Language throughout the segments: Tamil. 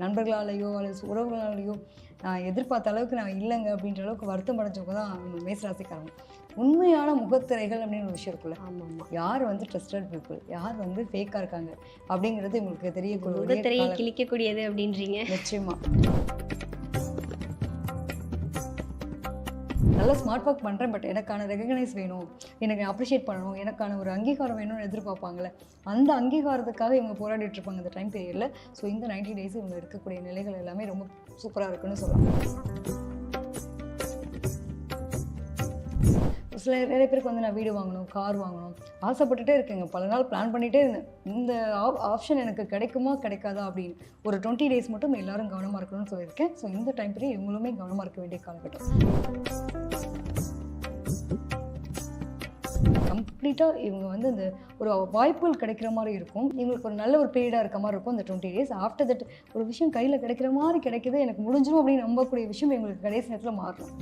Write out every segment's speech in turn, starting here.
நண்பர்களாலேயோ அல்லது உறவுகளாலேயோ நான் எதிர்பார்த்த அளவுக்கு நான் இல்லைங்க அப்படின்ற அளவுக்கு வருத்தம் அடைஞ்சவங்க தான் நம்ம மேசராசிக்காரங்க. உண்மையான முகத்திரைகள் அப்படின்னு ஒரு விஷயம் இருக்குல்ல. ஆமாம் யார் வந்து ட்ரஸ்டட் பீப்புள் யார் வந்து ஃபேக்காக இருக்காங்க? அப்படிங்கிறது உங்களுக்கு தெரியக்கூடிய முகத்திரையை கிழிக்கக்கூடியது அப்படின்றீங்க. நிச்சயமா. நல்ல ஸ்மார்ட் ஒர்க் பண்ணுறேன் பட் எனக்கான ரெகக்னைஸ் வேணும். எனக்கு அப்ரிஷியேட் பண்ணணும். எனக்கான ஒரு அங்கீகாரம் வேணும்னு எதிர்பார்ப்பாங்களே அந்த அங்கீகாரத்துக்காக இவங்க போராடிட்டு இருப்பாங்க. இந்த டைம் பீரியடில் ஸோ இந்த 90 டேஸ் இவங்க இருக்கக்கூடிய நிலைகள் எல்லாமே ரொம்ப சூப்பராக இருக்குன்னு சொல்லலாம் சில நிறைய பேருக்கு வந்து நான் வீடு வாங்கணும் கார் வாங்கணும். ஆசைப்பட்டுட்டே இருக்கேங்க. பல நாள் பிளான் பண்ணிகிட்டே இருந்தேன். இந்த ஆப்ஷன் எனக்கு கிடைக்குமா கிடைக்காதா அப்படின்னு. ஒரு டுவெண்ட்டி டேஸ் மட்டும் எல்லாரும் கவனமாக இருக்கணும்னு சொல்லியிருக்கேன். ஸோ இந்த டைம் பீரியட் இவங்களுமே கவனமாக இருக்க வேண்டிய காலகட்டம். கம்ப்ளீட்டாக இவங்க வந்து இந்த ஒரு வாய்ப்புகள் கிடைக்கிற மாதிரி இருக்கும். இவங்களுக்கு ஒரு நல்ல ஒரு பீரியடாக இருக்க மாதிரி இருக்கும் இந்த டுவெண்ட்டி டேஸ் ஆஃப்டர் தட் ஒரு விஷயம் கையில் கிடைக்கிற மாதிரி கிடைக்கிது. எனக்கு முடிஞ்சிடும் அப்படின்னு நம்பக்கூடிய விஷயம் இவங்களுக்கு கடைசி நேரத்தில் மாறணும்.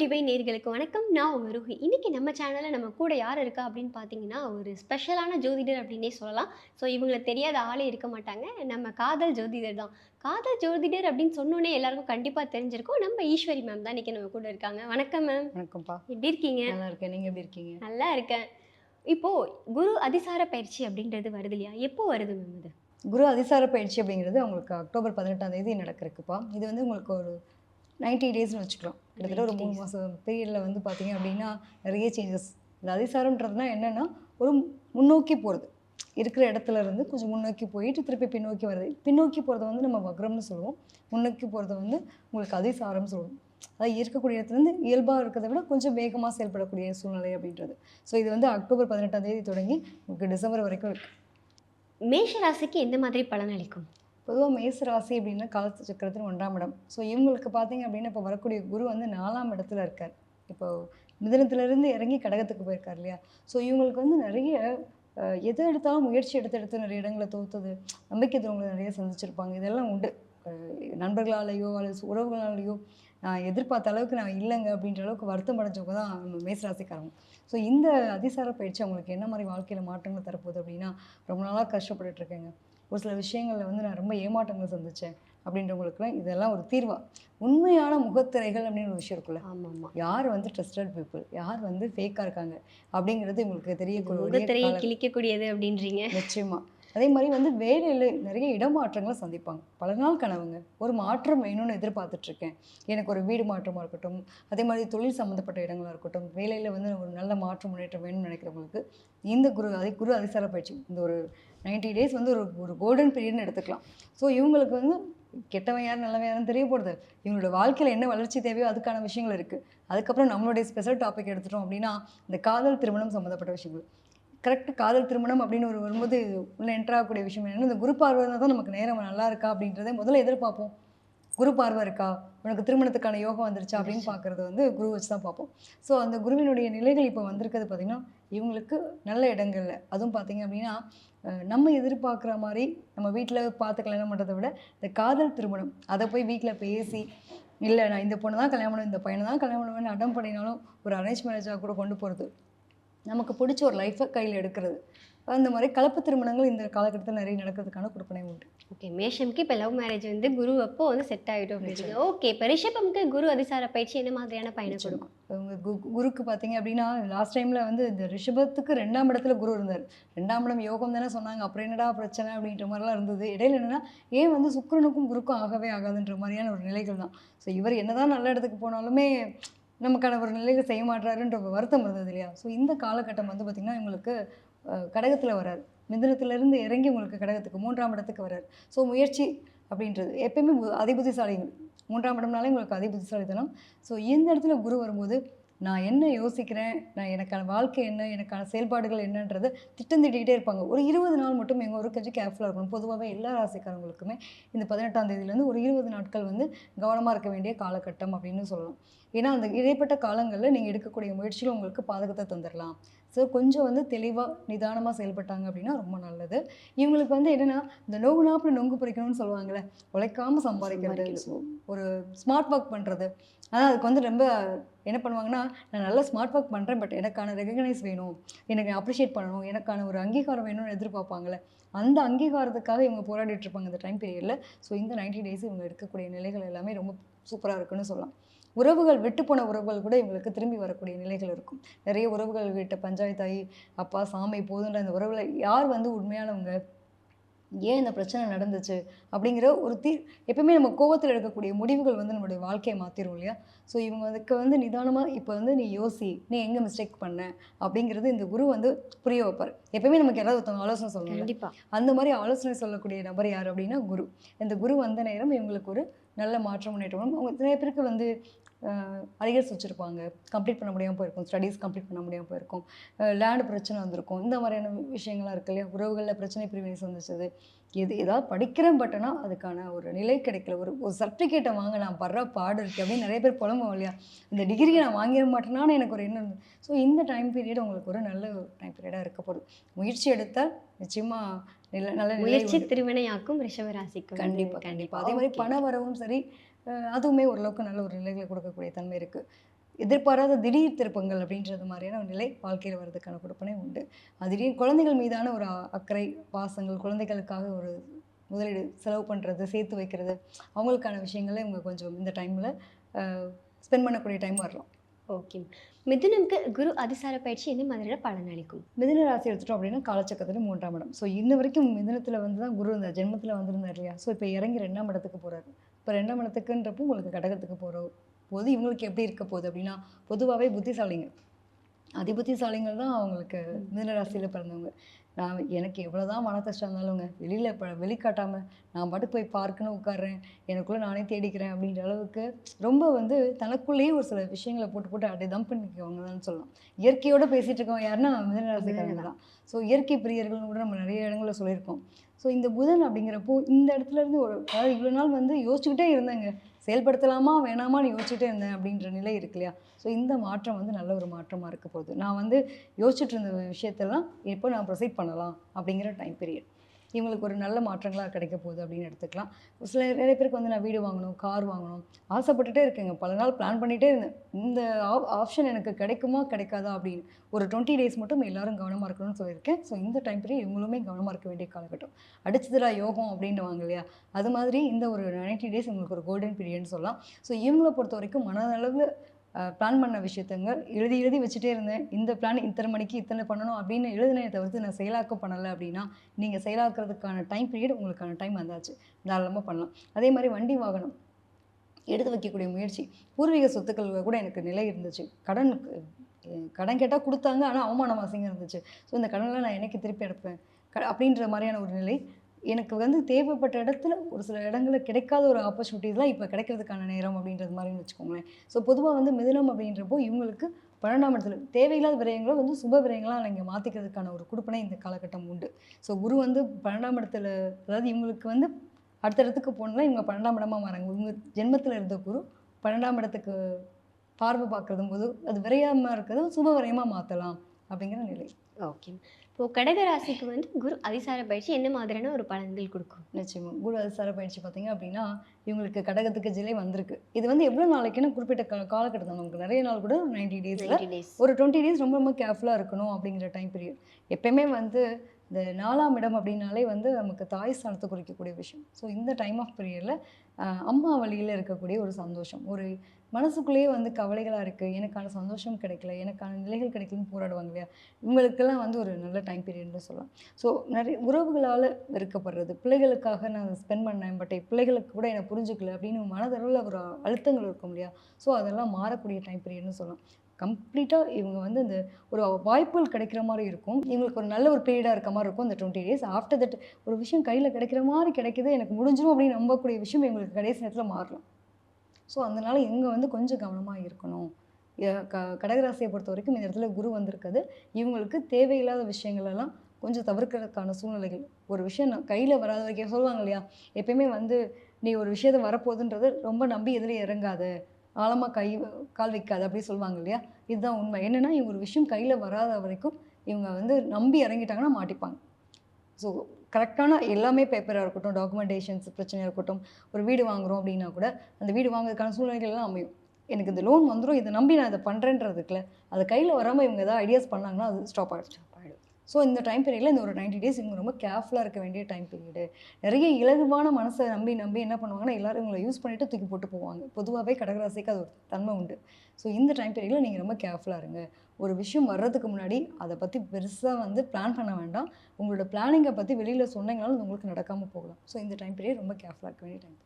டிவைன் நேர்களுக்கு வணக்கம். நான் உங்கள் ருஹி. இன்னைக்கு நம்ம சேனலில் நம்ம கூட யார் இருக்கா அப்படின்னு பார்த்தீங்கன்னா ஒரு ஸ்பெஷலான ஜோதிடர் அப்படின்னே சொல்லலாம். ஸோ இவங்களை தெரியாத ஆளே இருக்க மாட்டாங்க. நம்ம காதல் ஜோதிடர் தான். காதல் ஜோதிடர் அப்படின்னு சொன்னோன்னே எல்லாருக்கும் கண்டிப்பாக தெரிஞ்சிருக்கும். நம்ம ஈஸ்வரி மேம் தான் இன்னைக்கு நம்ம கூட இருக்காங்க. வணக்கம் மேம் வணக்கம்ப்பா. எப்படி இருக்கீங்க? நல்லா இருக்கேன். நீங்கள் எப்படி இருக்கீங்க? நல்லா இருக்கேன். இப்போ குரு அதிசார பயிற்சி அப்படின்றது வருது இல்லையா? எப்போ வருது மேம் இது குரு அதிசார பயிற்சி அப்படிங்கிறது உங்களுக்கு அக்டோபர் பதினெட்டாம் தேதி நடக்கிறதுக்குப்பா. இது வந்து உங்களுக்கு ஒரு 90 டேஸ்னு வச்சுக்கலாம். கிட்டத்தட்ட ஒரு 90 மூணு மாதம் பீரியடில் வந்து பார்த்தீங்க அப்படின்னா நிறைய சேஞ்சஸ் இந்த அதிசாரம்ன்றதுனா என்னென்னா ஒரு முன்னோக்கி போகிறது இருக்கிற இடத்துல இருந்து கொஞ்சம் முன்னோக்கி போயிட்டு திருப்பி பின்னோக்கி வருது பின்னோக்கி போகிறத வந்து நம்ம வக்ரம்னு சொல்லுவோம். முன்னோக்கி போகிறத வந்து உங்களுக்கு அதிசாரம் சொல்லுவோம். அதாவது இருக்கக்கூடிய இடத்துலேருந்து இயல்பாக இருக்கிறத விட கொஞ்சம் வேகமாக செயல்படக்கூடிய சூழ்நிலை அப்படின்றது. ஸோ இது வந்து அக்டோபர் பதினெட்டாம் தேதி தொடங்கி உங்களுக்கு டிசம்பர் வரைக்கும் இருக்கு. மேஷ ராசிக்கு எந்த மாதிரி பலன் அளிக்கும்? பொதுவாக மேசராசி அப்படின்னா காலத்து சக்கரத்தின் ஒன்றாம் இடம். ஸோ இவங்களுக்கு பார்த்தீங்க அப்படின்னா இப்போ வரக்கூடிய குரு வந்து நாலாம் இடத்துல இருக்கார். இப்போ மிதனத்திலிருந்து இறங்கி கடகத்துக்கு போயிருக்கார் இல்லையா? ஸோ இவங்களுக்கு வந்து நிறைய எதை எது எடுத்தாலும் முயற்சி எடுத்து எடுத்து நிறைய இடங்களை தோத்தது. நம்பிக்கை துறவங்களை நிறைய சந்திச்சிருப்பாங்க. இதெல்லாம் உண்டு. நண்பர்களாலேயோ அல்லது உறவுகளாலேயோ நான் எதிர்பார்த்த அளவுக்கு நான் இல்லைங்க அப்படின்ற அளவுக்கு வருத்தம் அடைஞ்சவங்க தான் நம்ம ஸோ இந்த அதிசார பயிற்சி அவங்களுக்கு என்ன மாதிரி வாழ்க்கையில் மாற்றங்கள் தரப்போகுது அப்படின்னா ரொம்ப நாளாக கஷ்டப்பட்டுட்டு இருக்கேங்க. ஒரு சில விஷயங்களில் வந்து நான் ரொம்ப ஏமாற்றங்களை சந்தித்தேன் அப்படின்றவங்களுக்குலாம் இதெல்லாம் ஒரு தீர்வா. உண்மையான முகத்திரைகள் அப்படின்னு ஒரு விஷயம் இருக்குல்ல ஆமாம். யார் வந்து ட்ரஸ்டட் பீப்புள் யார் வந்து ஃபேக்காக இருக்காங்க? அப்படிங்கிறது உங்களுக்கு தெரியக்கூடிய கிழிக்கக்கூடியது அப்படின்றீங்க. நிச்சயமா. அதே மாதிரி வந்து வேலையில் நிறைய இடமாற்றங்களை சந்திப்பாங்க. பல நாள் கனவுங்க. ஒரு மாற்றம் வேணும்னு எதிர்பார்த்துட்ருக்கேன். எனக்கு ஒரு வீடு மாற்றமாக இருக்கட்டும் அதே மாதிரி தொழில் சம்மந்தப்பட்ட இடங்களாக இருக்கட்டும் வேலையில் வந்து ஒரு நல்ல மாற்றம் முன்னேற்றம் வேணும்னு நினைக்கிறவங்களுக்கு இந்த குரு அதை குரு அதிசார பயிற்சி இந்த ஒரு 90 டேஸ் வந்து ஒரு ஒரு கோல்டன் பீரியட்னு எடுத்துக்கலாம். ஸோ இவங்களுக்கு வந்து கெட்டவன் யார் நல்லவன் யாரும் தெரிய போகிறது இவங்களோட வாழ்க்கையில் என்ன வளர்ச்சி தேவையோ அதுக்கான விஷயங்கள் இருக்குது அதுக்கப்புறம் நம்மளுடைய ஸ்பெஷல் டாபிக் எடுத்துட்டோம் அப்படின்னா இந்த காதல் திருமணம் சம்மந்தப்பட்ட விஷயங்கள். கரெக்ட் காதல் திருமணம் அப்படின்னு ஒரு வரும்போது உள்ள என்டர் ஆகக்கூடிய விஷயம் என்னன்னா இந்த குரு பார்வை தான் நமக்கு நேரம் நல்லா இருக்கா அப்படின்றத முதல்ல எதிர்பார்ப்போம். குரு பார்வை இருக்கா? உனக்கு திருமணத்துக்கான யோகம் வந்துருச்சா அப்படின்னு பார்க்குறது வந்து குரு வச்சு தான் பார்ப்போம். ஸோ அந்த குருவினுடைய நிலைகள் இப்போ வந்திருக்கிறது பார்த்திங்கன்னா இவங்களுக்கு நல்ல இடங்கள்ல. அதுவும் பார்த்தீங்க அப்படின்னா நம்ம எதிர்பார்க்குற மாதிரி நம்ம வீட்டில் பார்த்து கல்யாணம் பண்ணுறதை விட இந்த காதல் திருமணம் அதை போய் வீட்டில் பேசி இல்லை நான் இந்த பொண்ணு தான் கல்யாணம் பண்ணுவேன் இந்த பையனை தான் கல்யாணம் பண்ணுவேன்னு அடம் பண்ணினாலும் ஒரு அரேஞ்ச் மேரேஜாக கூட கொண்டு போகிறது நமக்கு பிடிச்ச ஒரு லைஃப்பை கையில் எடுக்கிறது. அந்த மாதிரி கலப்பு திருமணங்கள் இந்த காலகட்டத்தில் நிறைய நடக்கிறதுக்கான கொடுப்பனை உண்டு. ஓகே மேஷம்க்கு இப்போ லவ் மேரேஜ் வந்து குரு அப்போ வந்து செட் ஆகிடும் அப்படின்னு ஓகே இப்போ ரிஷபம்க்கு குரு அதிசார பயிற்சி என்ன மாதிரியான பயணம் கொடுக்கும்? குருக்கு பார்த்தீங்க அப்படின்னா லாஸ்ட் டைமில் வந்து இந்த ரிஷபத்துக்கு ரெண்டாம் இடத்துல குரு இருந்தார். ரெண்டாம் இடம் யோகம் தானே சொன்னாங்க. அப்புறம் என்னடா பிரச்சனை அப்படின்ற மாதிரிலாம் இருந்தது. இடையில என்னன்னா ஏன் வந்து சுக்கிரனுக்கும் குருக்கும் ஆகவே ஆகாதுன்ற மாதிரியான ஒரு நிலைகள் தான். ஸோ இவர் என்னதான் நல்ல இடத்துக்கு போனாலுமே நமக்கான ஒரு நிலைகள் செய்ய மாட்டாருன்ற ஒரு வருத்தம் இருந்தது இல்லையா? ஸோ இந்த காலகட்டம் வந்து பார்த்திங்கன்னா இவங்களுக்கு கடகத்தில் வரார். மிதுனத்திலிருந்து இறங்கி உங்களுக்கு கடகத்துக்கு மூன்றாம் இடத்துக்கு வரார். ஸோ முயற்சி அப்படின்றது. எப்பயுமே அதிபுத்திசாலிகள் மூன்றாம் இடம்னாலே உங்களுக்கு அதிபுத்திசாலித்தனம் ஸோ இந்த இடத்துல குரு வரும்போது நான் என்ன யோசிக்கிறேன்? நான் எனக்கான வாழ்க்கை என்ன? எனக்கான செயல்பாடுகள் என்னன்றது திட்டம் திட்டிகிட்டே இருப்பாங்க. ஒரு இருபது நாள் மட்டும் எங்கள் ஒரு கொஞ்சம் கேர்ஃபுல்லாக இருக்கணும். பொதுவாகவே எல்லா ராசிக்காரங்களுக்குமே இந்த பதினெட்டாம் தேதியிலேருந்து ஒரு இருபது நாட்கள் வந்து கவனமாக இருக்க வேண்டிய காலகட்டம் அப்படின்னு சொல்லலாம். ஏன்னா அந்த இடைப்பட்ட காலங்களில் நீங்கள் எடுக்கக்கூடிய முயற்சிகள் உங்களுக்கு பாதகத்தை தந்துடலாம் ஸோ கொஞ்சம் வந்து தெளிவாக நிதானமாக செயல்பட்டாங்க அப்படின்னா ரொம்ப நல்லது. இவங்களுக்கு வந்து என்னென்னா இந்த நோவு நாப்பில் நொங்கு பறிக்கணும்னு சொல்லுவாங்கள்ல உழைக்காமல் சம்பாதிக்கிறது. ஒரு ஸ்மார்ட் ஒர்க் பண்ணுறது அதான் அதுக்கு வந்து ரொம்ப என்ன பண்ணுவாங்கன்னா நான் நல்லா ஸ்மார்ட் ஒர்க் பண்ணுறேன் பட் எனக்கான ரெகக்னைஸ் வேணும் எனக்கு அப்ரிஷியேட் பண்ணணும் எனக்கான ஒரு அங்கீகாரம் வேணும்னு எதிர்பார்ப்பாங்கள்ல அந்த அங்கீகாரத்துக்காக இவங்க போராடிட்டு இருப்பாங்க இந்த டைம் பீரியடில் ஸோ இந்த 90 டேஸ் இவங்க எடுக்கக்கூடிய நிலைகள் எல்லாமே ரொம்ப சூப்பராக இருக்குன்னு சொல்லலாம். உறவுகள் விட்டுப்போன உறவுகள் கூட இவங்களுக்கு திரும்பி வரக்கூடிய நிலைகள் இருக்கும். நிறைய உறவுகள் கிட்ட பஞ்சாயத்தாயி அப்பா சாமி போதுன்ற அந்த உறவுல யார் வந்து உண்மையானவங்க? ஏன் இந்த பிரச்சனை நடந்துச்சு? அப்படிங்கிற ஒரு தீ எப்பவுமே நம்ம கோவத்தில் எடுக்கக்கூடிய முடிவுகள் வந்து நம்மளுடைய வாழ்க்கையை மாற்றிடும் இல்லையா? ஸோ இவங்க அதுக்கு வந்து நிதானமாக இப்போ வந்து நீ யோசி நீ எங்கே மிஸ்டேக் பண்ண? அப்படிங்கிறது இந்த குரு வந்து புரிய வைப்பார். எப்பவுமே நமக்கு யாராவது ஒருத்தவங்க ஆலோசனை சொல்லணும் கண்டிப்பா. அந்த மாதிரி ஆலோசனை சொல்லக்கூடிய நபர் யார் அப்படின்னா குரு. இந்த குரு வந்த நேரம் இவங்களுக்கு ஒரு நல்ல மாற்றம் முன்னேற்றம் அவங்க நிறைய பேருக்கு வந்து அரியர்ஸ் வச்சுருப்பாங்க. கம்ப்ளீட் பண்ண முடியாமல் போயிருக்கும். ஸ்டடீஸ் கம்ப்ளீட் பண்ண முடியாமல் போயிருக்கும். லேண்டு பிரச்சனை வந்திருக்கும். இந்த மாதிரியான விஷயங்கள்லாம் இருக்கு இல்லையா? உறவுகளில் பிரச்சனை பிரிவினை சந்திச்சது. எது ஏதாவது படிக்கிறேன் பட்டனா அதுக்கான ஒரு நிலை கிடைக்கல. ஒரு ஒரு சர்டிஃபிகேட்டை வாங்க நான் படுற பாடு இருக்குது அப்படின்னு நிறைய பேர் புலம்புவோம் இல்லையா? இந்த டிகிரியை நான் வாங்கிட மாட்டேனான்னு எனக்கு ஒரு எண்ணம் ஸோ இந்த டைம் பீரியட் உங்களுக்கு ஒரு நல்ல டைம் பீரியடாக இருக்க போகுது. முயற்சி எடுத்தால் நிச்சயமாக நல்ல நல்ல நிலை முயற்சி உண்டு. திருவினையாக்கும் ரிஷபராசிக்கு வந்து. கண்டிப்பா கண்டிப்பா அதே மாதிரி. பண வரவும் சரி அதுவுமே ஓரளவுக்கு நல்ல ஒரு நிலைகளை கொடுக்கக்கூடிய தன்மை இருக்கு எதிர்பாராத திடீர் திருப்பங்கள் அப்படின்றது மாதிரியான ஒரு நிலை வாழ்க்கையில் வர்றதுக்கான கொடுப்பனை உண்டு திடீர் குழந்தைகள் மீதான ஒரு அக்கறை பாசங்கள் குழந்தைகளுக்காக ஒரு முதலீடு செலவு பண்ணுறது சேர்த்து வைக்கிறது அவங்களுக்கான விஷயங்களை இவங்க கொஞ்சம் இந்த டைமில் ஸ்பெண்ட் பண்ணக்கூடிய டைம் வரலாம் ஓகே மிதுனம்க்கு குரு அதிசார பயிற்சி எந்த மாதிரியான பலன் அளிக்கும்? மிதுன ராசி எடுத்துட்டோம் அப்படின்னா காலச்சக்கரத்தில் மூன்றாம் இடம். ஸோ இன்ன வரைக்கும் மிதுனத்தில் வந்து தான் குரு இருந்தார் ஜென்மத்தில் வந்திருந்தார் இல்லையா? ஸோ இப்போ இறங்கி ரெண்டாம் இடத்துக்கு போகிறாரு இப்போ ரெண்டாம் இடத்துக்குன்றப்போ உங்களுக்கு கடகத்துக்கு போகிற போது இவங்களுக்கு எப்படி இருக்க போகுது அப்படின்னா பொதுவாகவே புத்திசாலிங்க. அதிபுத்திசாலிங்கள் தான் அவங்களுக்கு மிதுன ராசியில் பிறந்தவங்க. நான் எனக்கு எவ்வளோதான் மன கஷ்டம் இருந்தாலுங்க வெளியில் இப்போ வெளிக்காட்டாமல் நான் பாட்டு போய் பார்க்குன்னு உட்கார்றேன். எனக்குள்ளே நானே தேடிக்கிறேன் அப்படின்ற அளவுக்கு ரொம்ப வந்து தனக்குள்ளேயே ஒரு சில விஷயங்களை போட்டு போட்டு அப்படியே தம் பண்ணிக்கவங்க தான் சொல்லலாம். இயற்கையோட பேசிகிட்டு இருக்கோம் யாருன்னா மிதுன ராசிக்காரங்க தான். ஸோ இயற்கை பிரியர்கள்னு கூட நம்ம நிறைய இடங்கள்ல சொல்லியிருக்கோம். ஸோ இந்த புதன் அப்படிங்கிறப்போ இந்த இடத்துல இருந்து ஒரு அதாவது இவ்வளோ நாள் வந்து யோசிச்சுக்கிட்டே இருந்தேங்க. செயல்படுத்தலாமா வேணாமான்னு யோசிச்சுட்டே இருந்தேன் அப்படின்ற நிலை இருக்கு இல்லையா? ஸோ இந்த மாற்றம் வந்து நல்ல ஒரு மாற்றமாக இருக்க போகுது. நான் வந்து யோசிச்சுட்டு இருந்த விஷயத்தெல்லாம் எப்போ நான் ப்ரொசீட் பண்ணலாம் அப்படிங்கிற டைம் பீரியட் இவங்களுக்கு ஒரு நல்ல மாற்றங்களாக கிடைக்க போகுது அப்படின்னு எடுத்துக்கலாம். ஒரு சில நிறைய பேருக்கு வந்து நான் வீடு வாங்கணும் கார் வாங்கணும் ஆசைப்பட்டுட்டே இருக்கேங்க. பல நாள் பிளான் பண்ணிகிட்டே இருந்தேன். இந்த ஆப்ஷன் எனக்கு கிடைக்குமா கிடைக்காதா அப்படின்னு. ஒரு டுவெண்ட்டி டேஸ் மட்டும் எல்லாரும் கவனமாக இருக்கணும்னு சொல்லியிருக்கேன். ஸோ இந்த டைம் பீரியட் இவங்களுமே கவனமாக இருக்க வேண்டிய காலகட்டம். அடிச்சதுடா யோகம் அப்படின்னுவாங்க இல்லையா? அது மாதிரி இந்த ஒரு 90 டேஸ் உங்களுக்கு ஒரு கோல்டன் பீரியட்னு சொல்லலாம். ஸோ இவங்களை பொறுத்த வரைக்கும் மனதளவில் பிளான் பண்ண விஷயத்தங்க எழுதி எழுதி வச்சுட்டே இருந்தேன். இந்த பிளான் இத்தனை மணிக்கு இத்தனை பண்ணணும் அப்படின்னு எழுதினதை தவிர்த்து நான் செயலாக்கம் பண்ணலை அப்படின்னா நீங்கள் செயலாக்குறதுக்கான டைம் பீரியட் உங்களுக்கான டைம் வந்தாச்சு. தாராளமாக பண்ணலாம். அதே மாதிரி வண்டி வாகனம் எடுத்து வைக்கக்கூடிய முயற்சி. பூர்வீக சொத்துக்கள் கூட எனக்கு நிலை இருந்துச்சு. கடன் கடன் கேட்டால் கொடுத்தாங்க ஆனால் அவமானம் அசிங்கம் இருந்துச்சு. ஸோ இந்த கடனில் நான் என்னைக்கு திருப்பி எடுப்பேன்? க அப்படின்ற மாதிரியான ஒரு நிலை எனக்கு வந்து தேவைப்பட்ட இடத்துல ஒரு சில இடங்களில் கிடைக்காத ஒரு ஆப்பர்ச்சுனிட்டிஸ்லாம் இப்போ கிடைக்கிறதுக்கான நேரம் அப்படின்றது மாதிரின்னு வச்சுக்கோங்களேன். ஸோ பொதுவாக வந்து மிதுனம் அப்படின்றப்போ இவங்களுக்கு பன்னெண்டாம் இடத்துல தேவையில்லாத விரயங்களோ வந்து சுப விரயங்களாக நீங்கள் மாற்றிக்கிறதுக்கான ஒரு கொடுப்பனை இந்த காலகட்டம் உண்டு. ஸோ குரு வந்து பன்னெண்டாம் இடத்துல அதாவது இவங்களுக்கு வந்து அடுத்த இடத்துக்கு போனால் இவங்க பன்னெண்டாம் இடமாக மாறாங்க. இவங்க ஜென்மத்தில் இருந்த குரு பன்னெண்டாம் இடத்துக்கு பார்வை பார்க்கறதும் போது அது விரையாமல் இருக்கிறது சுப விரயமாக மாற்றலாம் அப்படிங்கிற நிலை. ஓகே இப்போ கடக ராசிக்கு வந்து குரு அதிசார பயிற்சி என்ன மாதிரியான ஒரு பலன்கள் கொடுக்கும்? நிச்சயமா. குரு அதிசார பயிற்சி பார்த்தீங்க அப்படின்னா இவங்களுக்கு கடகத்துக்கு ஜிலை வந்திருக்கு. இது வந்து எவ்வளோ நாளைக்குன்னு குறிப்பிட்ட கா காலகட்டம் நமக்கு நிறைய நாள் கூட நைன்டி டேஸில் 90 days. ஒரு டுவெண்ட்டி டேஸ் ரொம்ப ரொம்ப கேர்ஃபுல்லாக இருக்கணும் அப்படிங்கிற டைம் பீரியட் எப்பயுமே வந்து இந்த நாலாம் இடம் அப்படின்னாலே வந்து நமக்கு தாய் ஸ்தானத்தை குறிக்கக்கூடிய விஷயம். ஸோ இந்த டைம் ஆஃப் பீரியடில் அம்மா வழியில் இருக்கக்கூடிய ஒரு சந்தோஷம். ஒரு மனசுக்குள்ளேயே வந்து கவலைகளாக இருக்குது எனக்கான சந்தோஷம் கிடைக்கல. எனக்கான நிலைகள் கிடைக்கலன்னு போராடுவாங்க இல்லையா? இவங்களுக்கெல்லாம் வந்து ஒரு நல்ல டைம் பீரியட்னு சொல்லலாம். ஸோ நிறைய உறவுகளால் வெறுக்கப்படுறது. பிள்ளைகளுக்காக நான் ஸ்பெண்ட் பண்ணேன் பட் பிள்ளைகளுக்கு கூட என்னை புரிஞ்சுக்கல அப்படின்னு மனதளவில் ஒரு அழுத்தங்கள் இருக்கும் இல்லையா? ஸோ அதெல்லாம் மாறக்கூடிய டைம் பீரியட்னு சொல்லலாம். கம்ப்ளீட்டாக இவங்க வந்து அந்த ஒரு வாய்ப்புகள் கிடைக்கிற மாதிரி இருக்கும். இவங்களுக்கு ஒரு நல்ல ஒரு பீரியடாக இருக்க மாதிரி இருக்கும் அந்த டுவெண்ட்டி டேஸ் ஆஃப்டர் தட் ஒரு விஷயம் கையில் கிடைக்கிற மாதிரி கிடைக்குது. எனக்கு முடிஞ்சிடும் அப்படின்னு நம்பக்கூடிய விஷயம் இவங்களுக்கு கடைசி நேரத்தில் மாறலாம். ஸோ அதனால இங்கே வந்து கொஞ்சம் கவனமாக இருக்கணும். க கடகராசியை பொறுத்த வரைக்கும் இந்த இடத்துல குரு வந்திருக்குது இவங்களுக்கு தேவையில்லாத விஷயங்களெல்லாம் கொஞ்சம் தவிர்க்கிறதுக்கான சூழ்நிலைகள். ஒரு விஷயம் நான் கையில் வராத வரைக்கும் சொல்லுவாங்க இல்லையா? எப்பயுமே வந்து நீ ஒரு விஷயத்தை வரப்போகுதுன்றது ரொம்ப நம்பி எதில் இறங்காது. ஆழமாக கை கால் வைக்காது அப்படி சொல்லுவாங்க இல்லையா? இதுதான் உண்மை. என்னென்னா இவங்க ஒரு விஷயம் கையில் வராத வரைக்கும் இவங்க வந்து நம்பி இறங்கிட்டாங்கன்னா மாட்டிப்பாங்க. ஸோ கரெக்டான எல்லாமே பேப்பராக இருக்கட்டும் டாக்குமெண்டேஷன்ஸ் பிரச்சனையாக இருக்கட்டும் ஒரு வீடு வாங்குறோம் அப்படின்னா கூட அந்த வீடு வாங்குறதுக்கான சூழ்நிலைகள்லாம் அமையும். எனக்கு இந்த லோன் வந்துடும் இதை நம்பி நான் இதை பண்ணுறேன்றதுக்குல அது கையில் வராமல் இவங்க ஏதாவது ஐடியாஸ் பண்ணாங்கன்னா அது ஸ்டாப் ஆகிடுச்சு ஸோ இந்த டைம் பீரியடில் இந்த ஒரு 90 டேஸ் இவங்க ரொம்ப கேர்ஃபுல்லாக இருக்க வேண்டிய டைம் பீரியடு நிறைய இலகுவான மனசை நம்பி நம்பி என்ன பண்ணுவாங்கன்னா எல்லோரும் இவங்களை யூஸ் பண்ணிவிட்டு தூக்கி போட்டு போவாங்க. பொதுவாகவே கடகராசிக்கு அது ஒரு தன்மை உண்டு. ஸோ இந்த டைம் பீரியடில் நீங்கள் ரொம்ப கேர்ஃபுல்லாக இருங்க. ஒரு விஷயம் வர்றதுக்கு முன்னாடி அதை பற்றி பெருசாக வந்து பிளான் பண்ண வேண்டாம். உங்களோட பிளானிங்கை பற்றி வெளியில் சொன்னீங்கனாலும் உங்களுக்கு நடக்காமல் போகலாம். ஸோ இந்த டைம் பீரியட் ரொம்ப கேர்ஃபுல்லாக இருக்க வேண்டிய டைம்